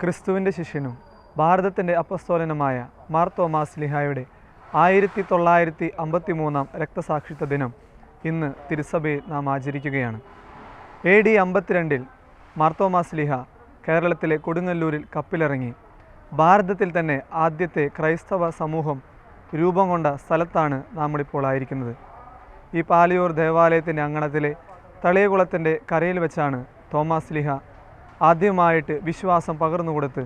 ക്രിസ്തുവിന്റെ ശിഷ്യനും ഭാരതത്തിന്റെ അപ്പസ്തോലനുമായ മാർ തോമാസ് ലിഹായുടെ ആയിരത്തി തൊള്ളായിരത്തി അമ്പത്തി മൂന്നാം രക്തസാക്ഷിത്വ ദിനം ഇന്ന് തിരുസഭയിൽ നാം ആചരിക്കുകയാണ്. എ ഡി അമ്പത്തിരണ്ടിൽ മാർത്തോമാസ് ലിഹ കേരളത്തിലെ കൊടുങ്ങല്ലൂരിൽ കപ്പിലിറങ്ങി ഭാരതത്തിൽ തന്നെ ആദ്യത്തെ ക്രൈസ്തവ സമൂഹം രൂപം കൊണ്ട സ്ഥലത്താണ് നമ്മളിപ്പോൾ ആയിരിക്കുന്നത്. ഈ പാലിയൂർ ദേവാലയത്തിന്റെ അങ്കണത്തിലെ തളിയകുളത്തിന്റെ കരയിൽ വെച്ചാണ് തോമാസ് ലിഹ ആദ്യമായിട്ട് വിശ്വാസം പകർന്നു പകർന്നുകൊടുത്ത്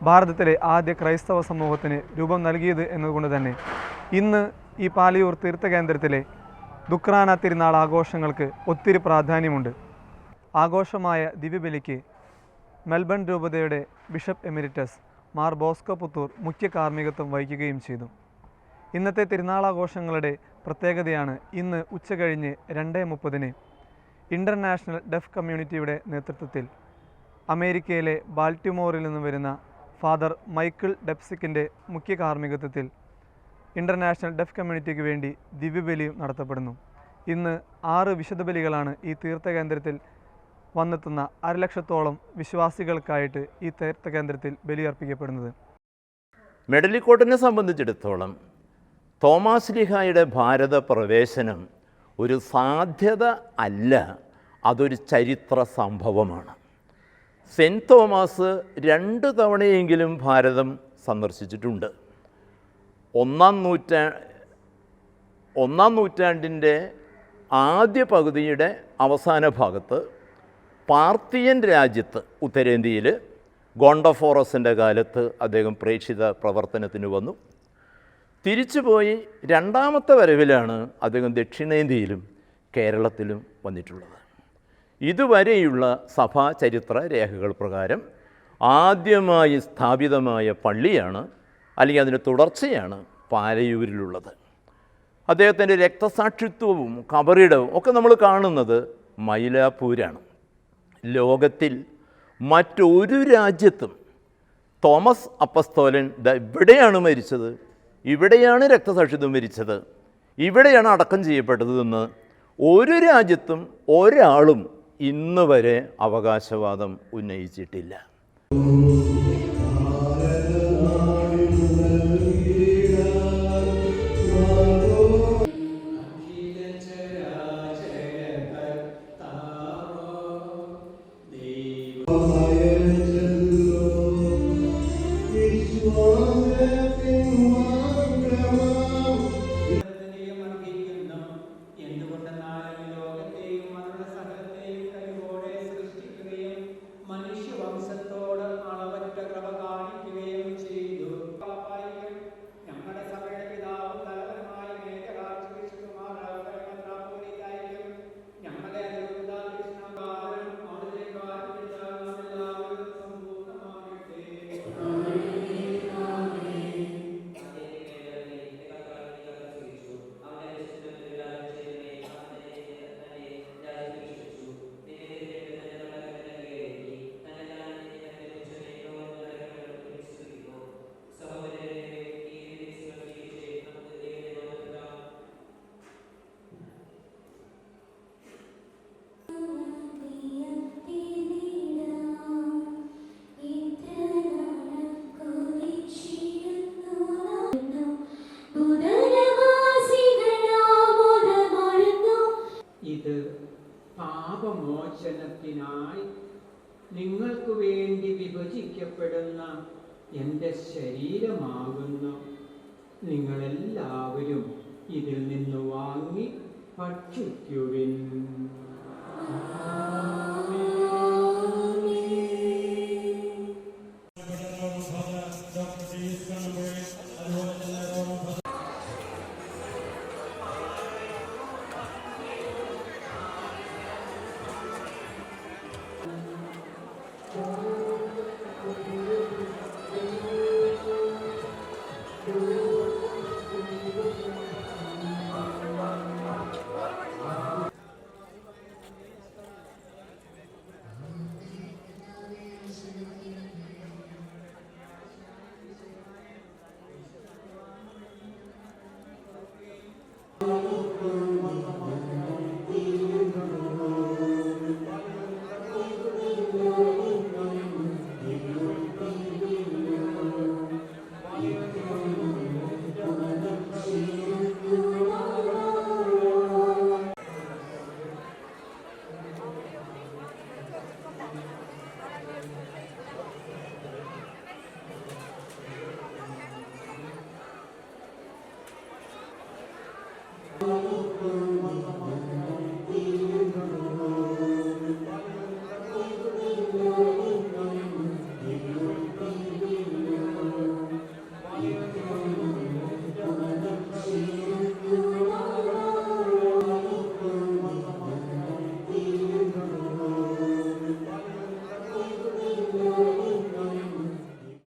ഭാരതത്തിലെ ആദ്യ ക്രൈസ്തവ സമൂഹത്തിന് രൂപം നൽകിയത് എന്നതുകൊണ്ട് തന്നെ ഇന്ന് ഈ പാലിയൂർ തീർത്ഥകേന്ദ്രത്തിലെ ദുക്രാന തിരുനാൾ ആഘോഷങ്ങൾക്ക് ഒത്തിരി പ്രാധാന്യമുണ്ട്. ആഘോഷമായ ദിവ്യബലിക്ക് മെൽബൺ രൂപതയുടെ bishop emeritus Mar Bosco Puthur മുഖ്യ കാർമ്മികത്വം വഹിക്കുകയും ചെയ്തു. ഇന്നത്തെ തിരുനാളാഘോഷങ്ങളുടെ പ്രത്യേകതയാണ് ഇന്ന് ഉച്ചകഴിഞ്ഞ് രണ്ട് മുപ്പതിന് ഇന്റർനാഷണൽ ഡെഫ് കമ്മ്യൂണിറ്റിയുടെ നേതൃത്വത്തിൽ അമേരിക്കയിലെ ബാൾട്ടിമോറിൽ നിന്ന് വരുന്ന ഫാദർ മൈക്കിൾ ഡെപ്സിക്കിന്റെ മുഖ്യ കാർമ്മികത്വത്തിൽ ഇന്റർനാഷണൽ ഡെഫ് കമ്മ്യൂണിറ്റിക്ക് വേണ്ടി ദിവ്യബലിയും നടത്തപ്പെടുന്നു. ഇന്ന് ആറ് വിശുദ്ധ ബലികളാണ് ഈ തീർത്ഥകേന്ദ്രത്തിൽ വന്നെത്തുന്ന അരലക്ഷത്തോളം വിശ്വാസികൾക്കായിട്ട് ഈ തീർത്ഥകേന്ദ്രത്തിൽ ബലിയർപ്പിക്കപ്പെടുന്നത്. മെഡലിക്കോട്ടിനെ സംബന്ധിച്ചിടത്തോളം തോമാസ് ലിഹായുടെ ഭാരത പ്രവേശനം ഒരു സാധ്യത അല്ല അതൊരു ചരിത്ര സംഭവമാണ്. സെന്റ് തോമസ് രണ്ട് തവണയെങ്കിലും ഭാരതം സന്ദർശിച്ചിട്ടുണ്ട്. ഒന്നാം നൂറ്റാ ഒന്നാം നൂറ്റാണ്ടിന്റെ ആദ്യ പകുതിയുടെ അവസാന ഭാഗത്ത് പാർത്തിയൻ രാജ്യത്ത് ഉത്തരേന്ത്യയിൽ ഗോണ്ടഫോറസിന്റെ കാലത്ത് അദ്ദേഹം പ്രേക്ഷിത പ്രവർത്തനത്തിന് വന്നു. തിരിച്ചുപോയി രണ്ടാമത്തെ വരവിലാണ് അദ്ദേഹം ദക്ഷിണേന്ത്യയിലും കേരളത്തിലും വന്നിട്ടുള്ളത്. ഇതുവരെയുള്ള സഭാ ചരിത്ര രേഖകൾ പ്രകാരം ആദ്യമായി സ്ഥാപിതമായ പള്ളിയാണ് അല്ലെങ്കിൽ അതിന്റെ തുടർച്ചയാണ് പാലയൂരിലുള്ളത്. അദ്ദേഹത്തിന്റെ രക്തസാക്ഷിത്വവും കബറിടവും ഒക്കെ നമ്മൾ കാണുന്നത് മൈലാപ്പൂരാണ്. ലോകത്തിൽ മറ്റൊരു രാജ്യത്തും തോമസ് അപ്പസ്തോലൻ ഇവിടെയാണ് മരിച്ചത്. ഇവിടെയാണ് രക്തസാക്ഷിത്വം മരിച്ചത് ഇവിടെയാണ് അടക്കം ചെയ്യപ്പെട്ടതെന്ന് ഒരു രാജ്യത്തും ഒരാളും ഇന്ന് വരെ അവകാശവാദം ഉന്നയിച്ചിട്ടില്ല. ദൈവത്തിനെയും നിങ്ങൾക്ക് വേണ്ടി വിഭജിക്കപ്പെടുന്ന എന്റെ ശരീരമാകുന്നു നിങ്ങളെല്ലാവരും ഇതിൽ നിന്ന് വാങ്ങി ഭക്ഷിക്കുവിൻ. Amen.